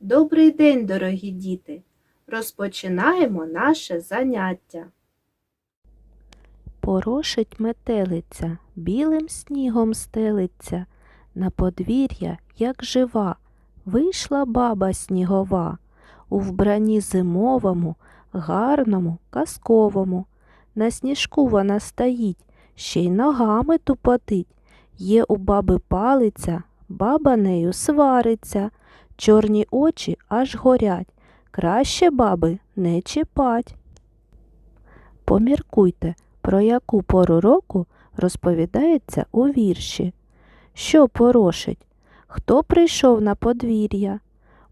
Добрий день, дорогі діти! Розпочинаємо наше заняття. Порошить метелиця, білим снігом стелиться, на подвір'я, як жива, вийшла баба снігова, у вбранні зимовому, гарному, казковому. На сніжку вона стоїть, ще й ногами тупотить. Є у баби палиця, баба нею свариться, чорні очі аж горять, краще баби не чіпать. Поміркуйте, про яку пору року розповідається у вірші. Що порошить? Хто прийшов на подвір'я?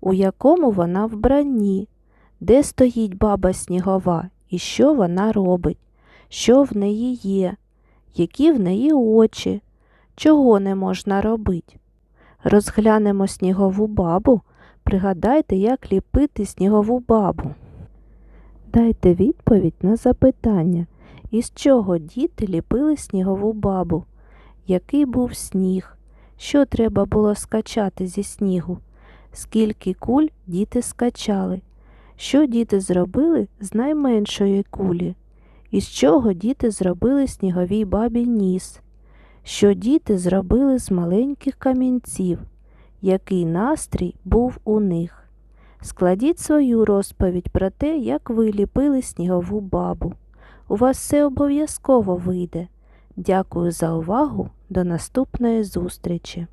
У якому вона вбранні? Де стоїть баба снігова і що вона робить? Що в неї є? Які в неї очі? Чого не можна робить? Розглянемо снігову бабу. Пригадайте, як ліпити снігову бабу. Дайте відповідь на запитання, із чого діти ліпили снігову бабу, який був сніг, що треба було скачати зі снігу, скільки куль діти скачали, що діти зробили з найменшої кулі, із чого діти зробили сніговій бабі ніс, що діти зробили з маленьких камінців, який настрій був у них. Складіть свою розповідь про те, як ви ліпили снігову бабу. У вас все обов'язково вийде. Дякую за увагу. До наступної зустрічі!